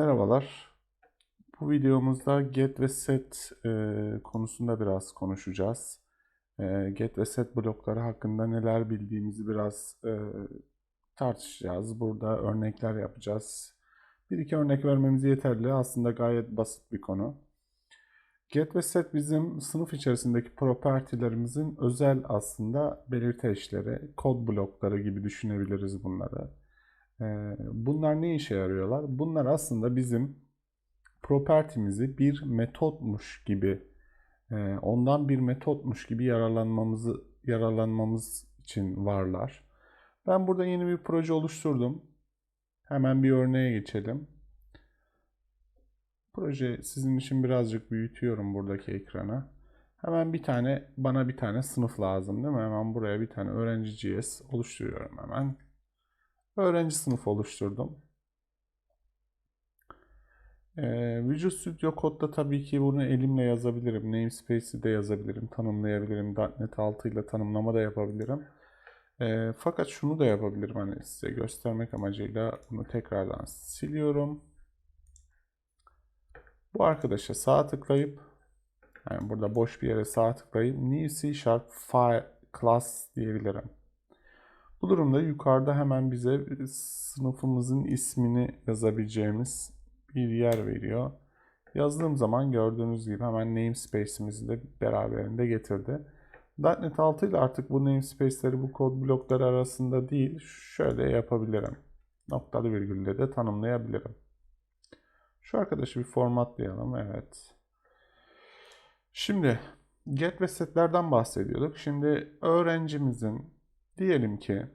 Merhabalar. Bu videomuzda get ve set e, konusunda biraz konuşacağız. E, get ve set blokları hakkında neler bildiğimizi biraz e, tartışacağız. Burada örnekler yapacağız. Bir iki örnek vermemiz yeterli. Aslında gayet basit bir konu. Get ve set bizim sınıf içerisindeki propertilerimizin özel aslında belirteçleri, kod blokları gibi düşünebiliriz bunları. Ee, Bunlar ne işe yarıyorlar? Bunlar aslında bizim propertimizi bir metotmuş gibi, e, ondan bir metotmuş gibi yararlanmamızı yararlanmamız için varlar. Ben burada yeni bir proje oluşturdum. Hemen bir örneğe geçelim. Proje sizin için birazcık büyütüyorum buradaki ekrana. Hemen bir tane bana bir tane sınıf lazım değil mi? Hemen buraya bir tane öğrenci GS oluşturuyorum hemen. Öğrenci sınıfı oluşturdum. Ee, Visual Studio Code'da tabii ki bunu elimle yazabilirim. Namespace'i de yazabilirim, tanımlayabilirim. .NET 6 ile tanımlama da yapabilirim. Ee, fakat şunu da yapabilirim hani size göstermek amacıyla bunu tekrardan siliyorum. Bu arkadaşa sağ tıklayıp yani burada boş bir yere sağ tıklayıp New C Sharp File Class diyebilirim. Bu durumda yukarıda hemen bize sınıfımızın ismini yazabileceğimiz bir yer veriyor. Yazdığım zaman gördüğünüz gibi hemen namespace'imizi de beraberinde getirdi. .NET 6 ile artık bu namespace'leri bu kod blokları arasında değil şöyle yapabilirim. Noktalı virgülle de tanımlayabilirim. Şu arkadaşı bir formatlayalım. Evet. Şimdi get ve setlerden bahsediyorduk. Şimdi öğrencimizin diyelim ki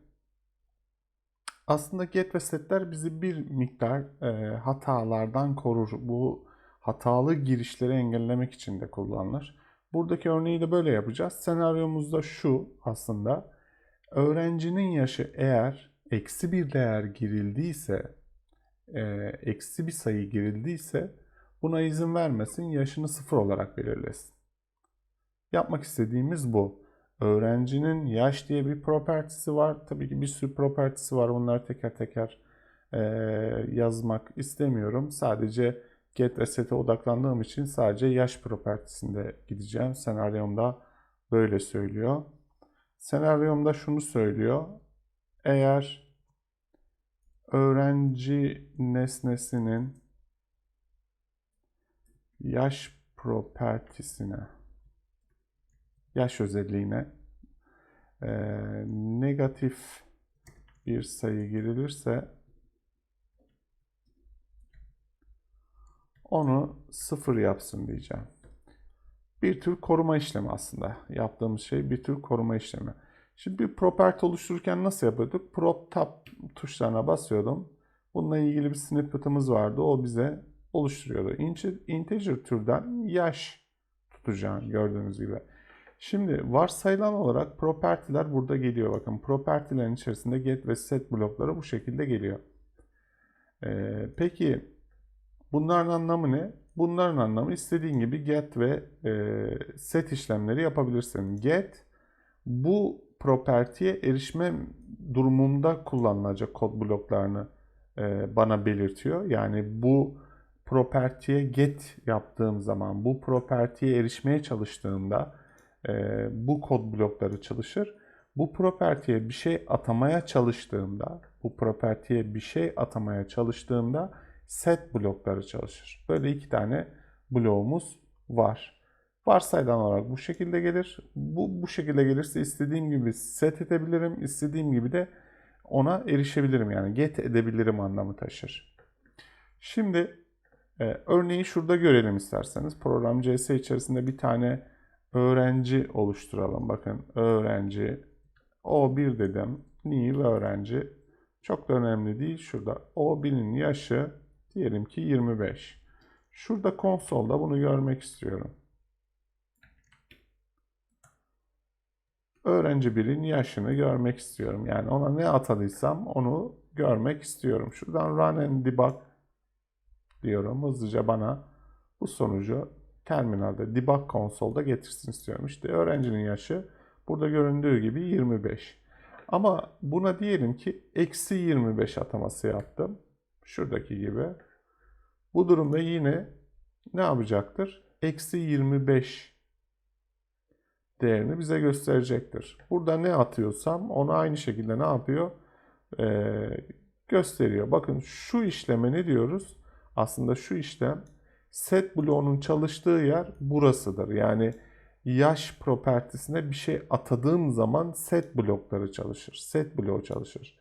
aslında get ve setler bizi bir miktar e, hatalardan korur. Bu hatalı girişleri engellemek için de kullanılır. Buradaki örneği de böyle yapacağız. Senaryomuzda şu aslında. Öğrencinin yaşı eğer eksi bir değer girildiyse, e, eksi bir sayı girildiyse buna izin vermesin, yaşını sıfır olarak belirlesin. Yapmak istediğimiz bu. Öğrencinin yaş diye bir propertisi var. Tabii ki bir sürü propertisi var. Bunları teker teker e, yazmak istemiyorum. Sadece get ve set'e odaklandığım için sadece yaş propertisinde gideceğim. Senaryomda böyle söylüyor. Senaryomda şunu söylüyor. Eğer öğrenci nesnesinin yaş propertisine yaş özelliğine e, negatif bir sayı girilirse onu sıfır yapsın diyeceğim. Bir tür koruma işlemi aslında. Yaptığımız şey bir tür koruma işlemi. Şimdi bir property oluştururken nasıl yapıyorduk? Prop tab tuşlarına basıyordum. Bununla ilgili bir snippet'ımız vardı. O bize oluşturuyordu. Integer türden yaş tutacağım gördüğünüz gibi. Şimdi varsayılan olarak propertiler burada geliyor. Bakın propertilerin içerisinde get ve set blokları bu şekilde geliyor. Ee, peki bunların anlamı ne? Bunların anlamı istediğin gibi get ve e, set işlemleri yapabilirsin. Get bu propertiye erişme durumunda kullanılacak kod bloklarını e, bana belirtiyor. Yani bu propertiye get yaptığım zaman, bu propertiye erişmeye çalıştığımda e, bu kod blokları çalışır. Bu property'ye bir şey atamaya çalıştığımda, bu property'ye bir şey atamaya çalıştığımda set blokları çalışır. Böyle iki tane bloğumuz var. Varsayılan olarak bu şekilde gelir. Bu bu şekilde gelirse istediğim gibi set edebilirim, istediğim gibi de ona erişebilirim yani get edebilirim anlamı taşır. Şimdi e, örneği şurada görelim isterseniz. Program CS içerisinde bir tane öğrenci oluşturalım. Bakın öğrenci O1 dedim. New öğrenci. Çok da önemli değil. Şurada O1'in yaşı diyelim ki 25. Şurada konsolda bunu görmek istiyorum. Öğrenci 1'in yaşını görmek istiyorum. Yani ona ne atadıysam onu görmek istiyorum. Şuradan run and debug diyorum. Hızlıca bana bu sonucu terminalde debug konsolda getirsin istiyorum. İşte öğrencinin yaşı burada göründüğü gibi 25. Ama buna diyelim ki eksi 25 ataması yaptım. Şuradaki gibi. Bu durumda yine ne yapacaktır? Eksi 25 değerini bize gösterecektir. Burada ne atıyorsam onu aynı şekilde ne yapıyor? Ee, gösteriyor. Bakın şu işleme ne diyoruz? Aslında şu işlem set bloğunun çalıştığı yer burasıdır. Yani yaş propertisine bir şey atadığım zaman set blokları çalışır. Set bloğu çalışır.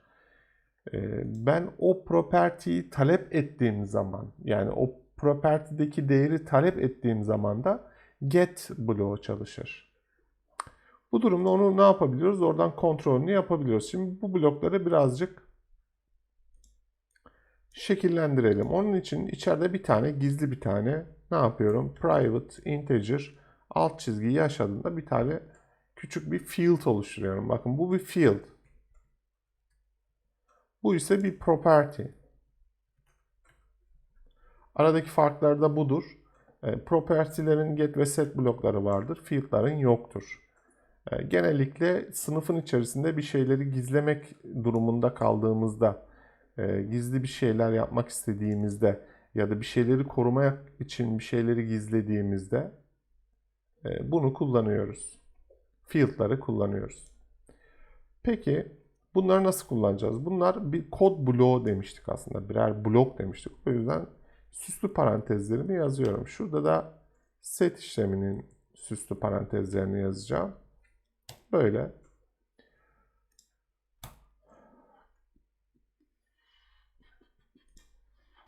Ee, ben o property'yi talep ettiğim zaman yani o property'deki değeri talep ettiğim zaman da get bloğu çalışır. Bu durumda onu ne yapabiliyoruz? Oradan kontrolünü yapabiliyoruz. Şimdi bu blokları birazcık şekillendirelim. Onun için içeride bir tane gizli bir tane ne yapıyorum? Private integer alt çizgi yaş adında bir tane küçük bir field oluşturuyorum. Bakın bu bir field. Bu ise bir property. Aradaki farklar da budur. E, get ve set blokları vardır. Field'ların yoktur. E, genellikle sınıfın içerisinde bir şeyleri gizlemek durumunda kaldığımızda, e, gizli bir şeyler yapmak istediğimizde ya da bir şeyleri korumak için bir şeyleri gizlediğimizde e, bunu kullanıyoruz. Field'ları kullanıyoruz. Peki bunları nasıl kullanacağız? Bunlar bir kod bloğu demiştik aslında. Birer blok demiştik. O yüzden süslü parantezlerimi yazıyorum. Şurada da set işleminin süslü parantezlerini yazacağım. Böyle.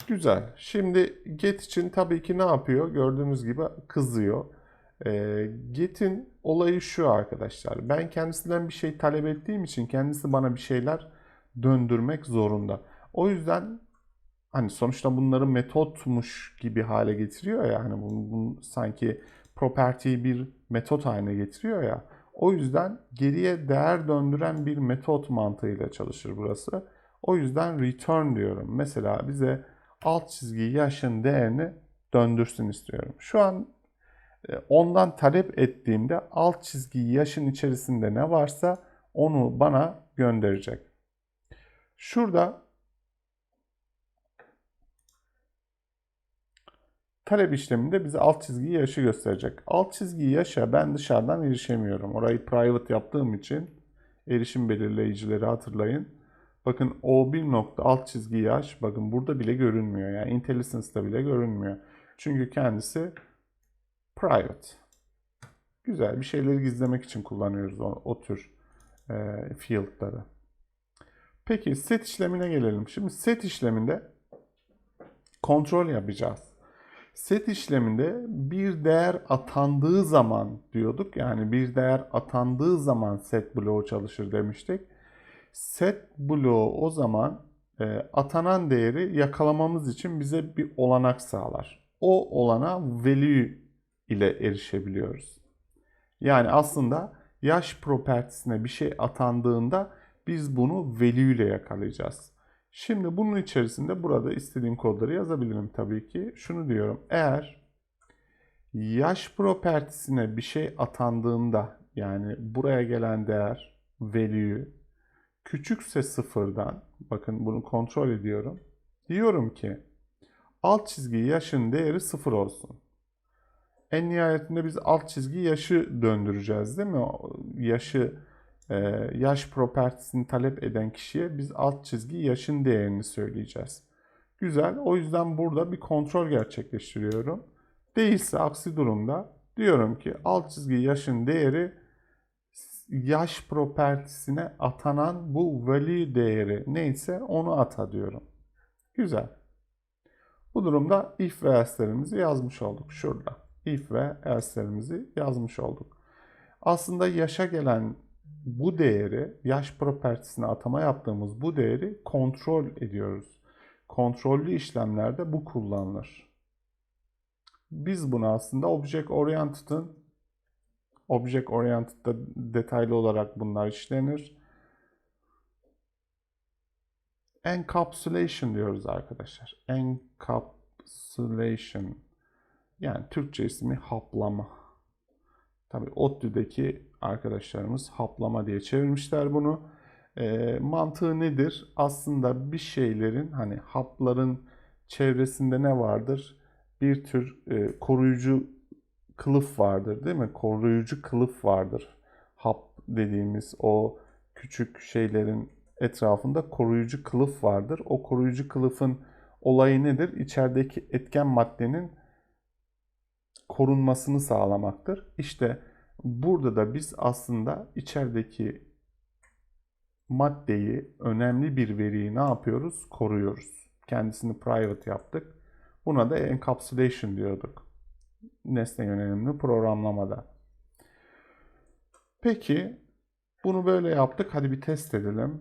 Güzel. Şimdi get için tabii ki ne yapıyor? Gördüğünüz gibi kızıyor. Ee, get'in olayı şu arkadaşlar. Ben kendisinden bir şey talep ettiğim için kendisi bana bir şeyler döndürmek zorunda. O yüzden hani sonuçta bunları metotmuş gibi hale getiriyor ya hani bunu, bunu sanki property'yi bir metot haline getiriyor ya. O yüzden geriye değer döndüren bir metot mantığıyla çalışır burası. O yüzden return diyorum. Mesela bize alt çizgi yaşın değerini döndürsün istiyorum. Şu an e, ondan talep ettiğimde alt çizgi yaşın içerisinde ne varsa onu bana gönderecek. Şurada talep işleminde bize alt çizgi yaşı gösterecek. Alt çizgi yaşa ben dışarıdan erişemiyorum. Orayı private yaptığım için erişim belirleyicileri hatırlayın. Bakın O1 nokta alt çizgi yaş bakın burada bile görünmüyor. Yani IntelliSense'da bile görünmüyor. Çünkü kendisi private. Güzel bir şeyleri gizlemek için kullanıyoruz o, o tür e, field'ları. Peki set işlemine gelelim. Şimdi set işleminde kontrol yapacağız. Set işleminde bir değer atandığı zaman diyorduk. Yani bir değer atandığı zaman set bloğu çalışır demiştik. Set bloğu o zaman e, atanan değeri yakalamamız için bize bir olanak sağlar. O olana value ile erişebiliyoruz. Yani aslında yaş propertisine bir şey atandığında biz bunu value ile yakalayacağız. Şimdi bunun içerisinde burada istediğim kodları yazabilirim tabii ki. Şunu diyorum. Eğer yaş propertisine bir şey atandığında yani buraya gelen değer value küçükse sıfırdan bakın bunu kontrol ediyorum. Diyorum ki alt çizgi yaşın değeri sıfır olsun. En nihayetinde biz alt çizgi yaşı döndüreceğiz değil mi? Yaşı e, yaş propertisini talep eden kişiye biz alt çizgi yaşın değerini söyleyeceğiz. Güzel. O yüzden burada bir kontrol gerçekleştiriyorum. Değilse aksi durumda diyorum ki alt çizgi yaşın değeri yaş propertisine atanan bu value değeri neyse onu ata diyorum. Güzel. Bu durumda if ve else'lerimizi yazmış olduk şurada. If ve else'lerimizi yazmış olduk. Aslında yaşa gelen bu değeri, yaş propertisine atama yaptığımız bu değeri kontrol ediyoruz. Kontrollü işlemlerde bu kullanılır. Biz bunu aslında Object Oriented'ın Object Oriented'da detaylı olarak bunlar işlenir. Encapsulation diyoruz arkadaşlar. Encapsulation. Yani Türkçe ismi haplama. Tabii ODTÜ'deki arkadaşlarımız haplama diye çevirmişler bunu. E, mantığı nedir? Aslında bir şeylerin hani hapların çevresinde ne vardır? Bir tür e, koruyucu kılıf vardır değil mi? Koruyucu kılıf vardır. Hap dediğimiz o küçük şeylerin etrafında koruyucu kılıf vardır. O koruyucu kılıfın olayı nedir? İçerideki etken maddenin korunmasını sağlamaktır. İşte burada da biz aslında içerideki maddeyi, önemli bir veriyi ne yapıyoruz? Koruyoruz. Kendisini private yaptık. Buna da encapsulation diyorduk. Nesne yönelimli programlamada. Peki bunu böyle yaptık. Hadi bir test edelim.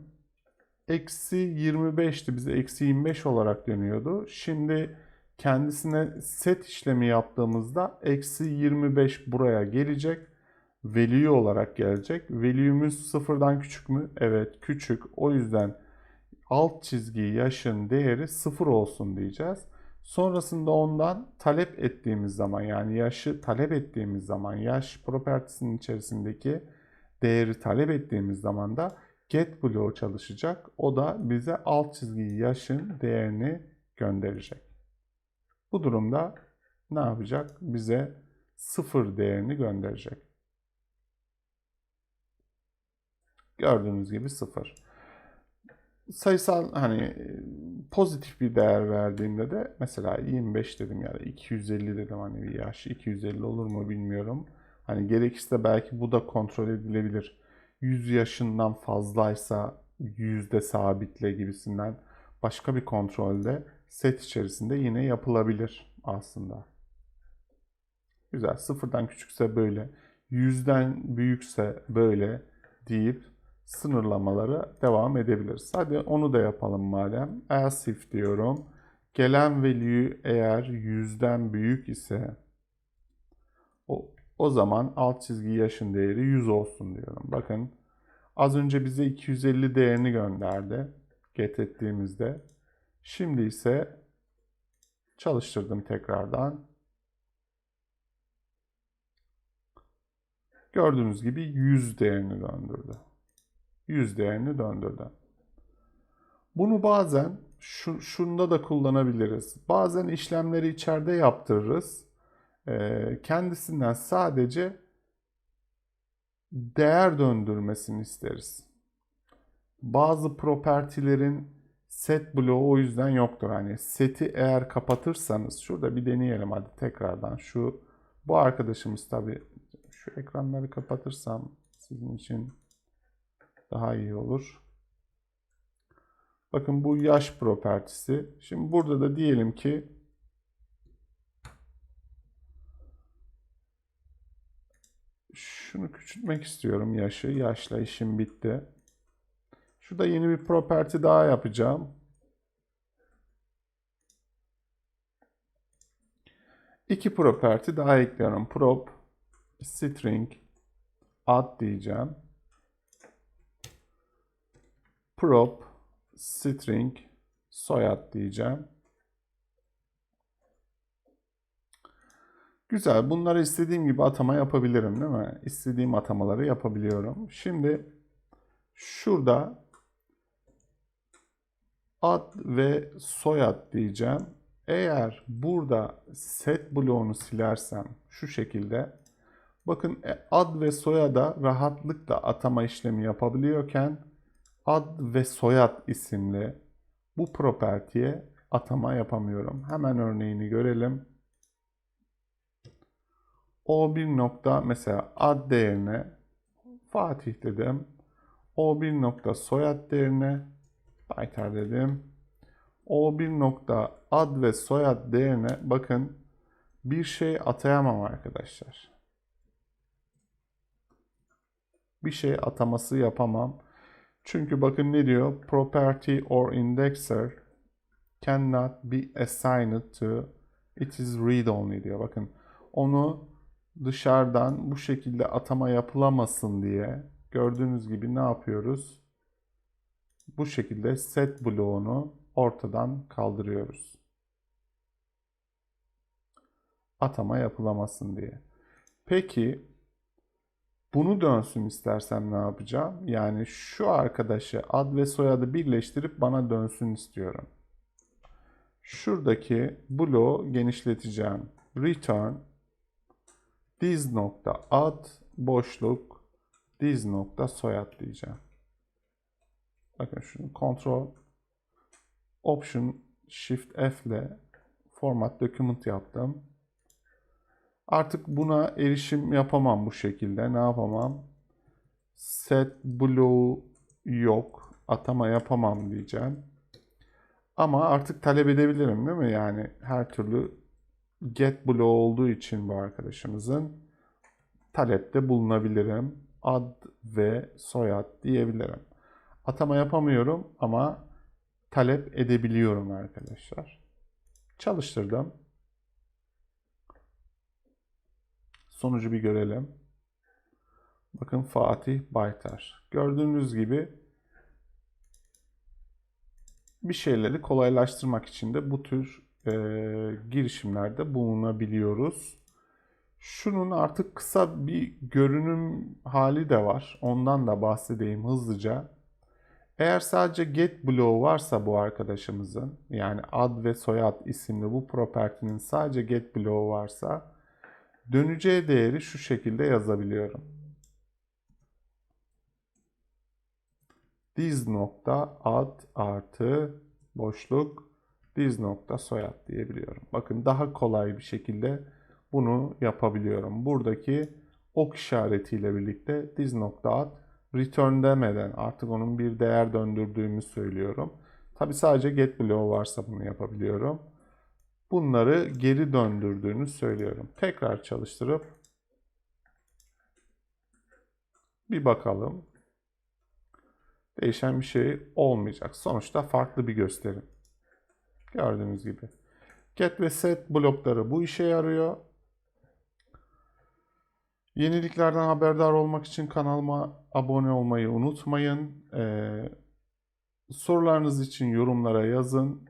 Eksi 25'ti. Bize eksi 25 olarak dönüyordu. Şimdi kendisine set işlemi yaptığımızda eksi 25 buraya gelecek. Value olarak gelecek. Value'müz sıfırdan küçük mü? Evet küçük. O yüzden alt çizgi yaşın değeri sıfır olsun diyeceğiz. Sonrasında ondan talep ettiğimiz zaman yani yaşı talep ettiğimiz zaman yaş propertisinin içerisindeki değeri talep ettiğimiz zaman da get bloğu çalışacak. O da bize alt çizgi yaşın değerini gönderecek. Bu durumda ne yapacak? Bize sıfır değerini gönderecek. Gördüğünüz gibi sıfır. Sayısal hani pozitif bir değer verdiğimde de mesela 25 dedim ya da 250 dedim hani bir yaş 250 olur mu bilmiyorum. Hani gerekirse belki bu da kontrol edilebilir. 100 yaşından fazlaysa yüzde sabitle gibisinden başka bir kontrolde set içerisinde yine yapılabilir aslında. Güzel. Sıfırdan küçükse böyle, yüzden büyükse böyle deyip sınırlamalara devam edebiliriz. Hadi onu da yapalım madem. Else if diyorum. Gelen value eğer yüzden büyük ise o, o zaman alt çizgi yaşın değeri 100 olsun diyorum. Bakın az önce bize 250 değerini gönderdi. Get ettiğimizde. Şimdi ise çalıştırdım tekrardan. Gördüğünüz gibi 100 değerini döndürdü. 100 değerini döndürdü. Bunu bazen şu, şunda da kullanabiliriz. Bazen işlemleri içeride yaptırırız. Ee, kendisinden sadece değer döndürmesini isteriz. Bazı propertilerin set bloğu o yüzden yoktur. Hani seti eğer kapatırsanız şurada bir deneyelim hadi tekrardan. Şu bu arkadaşımız tabi şu ekranları kapatırsam sizin için daha iyi olur. Bakın bu yaş propertisi. Şimdi burada da diyelim ki şunu küçültmek istiyorum yaşı. Yaşla işim bitti. Şurada yeni bir property daha yapacağım. İki property daha ekliyorum. Prop string ad diyeceğim. Prop string soyad diyeceğim. Güzel. Bunları istediğim gibi atama yapabilirim değil mi? İstediğim atamaları yapabiliyorum. Şimdi şurada ad ve soyad diyeceğim. Eğer burada set bloğunu silersem şu şekilde bakın e, ad ve soyada rahatlıkla atama işlemi yapabiliyorken ad ve soyad isimli bu propertiye atama yapamıyorum. Hemen örneğini görelim. O1 nokta mesela ad değerine Fatih dedim. O1 nokta soyad değerine Baytar dedim. O1 nokta ad ve soyad değerine bakın bir şey atayamam arkadaşlar. Bir şey ataması yapamam. Çünkü bakın ne diyor? Property or indexer cannot be assigned to it is read only diyor. Bakın onu dışarıdan bu şekilde atama yapılamasın diye gördüğünüz gibi ne yapıyoruz? Bu şekilde set bloğunu ortadan kaldırıyoruz. Atama yapılamasın diye. Peki bunu dönsün istersem ne yapacağım? Yani şu arkadaşı ad ve soyadı birleştirip bana dönsün istiyorum. Şuradaki bloğu genişleteceğim. Return diz nokta ad boşluk diz nokta soyad diyeceğim. Bakın şunu kontrol option shift F ile format document yaptım. Artık buna erişim yapamam bu şekilde. Ne yapamam? Set bloğu yok. Atama yapamam diyeceğim. Ama artık talep edebilirim değil mi? Yani her türlü get bloğu olduğu için bu arkadaşımızın talepte bulunabilirim. Ad ve soyad diyebilirim. Atama yapamıyorum ama talep edebiliyorum arkadaşlar. Çalıştırdım. Sonucu bir görelim. Bakın Fatih Baytar. Gördüğünüz gibi bir şeyleri kolaylaştırmak için de bu tür e, girişimlerde bulunabiliyoruz. Şunun artık kısa bir görünüm hali de var. Ondan da bahsedeyim hızlıca. Eğer sadece get bloğu varsa bu arkadaşımızın yani ad ve soyad isimli bu property'nin sadece get bloğu varsa döneceği değeri şu şekilde yazabiliyorum. diz nokta ad artı boşluk diz nokta soyad diyebiliyorum. Bakın daha kolay bir şekilde bunu yapabiliyorum. Buradaki ok işaretiyle birlikte diz nokta ad return demeden artık onun bir değer döndürdüğümü söylüyorum. Tabi sadece get bloğu varsa bunu yapabiliyorum. Bunları geri döndürdüğünü söylüyorum. Tekrar çalıştırıp bir bakalım. Değişen bir şey olmayacak. Sonuçta farklı bir gösterim. Gördüğünüz gibi. Get ve set blokları bu işe yarıyor. Yeniliklerden haberdar olmak için kanalıma abone olmayı unutmayın. Ee, sorularınız için yorumlara yazın.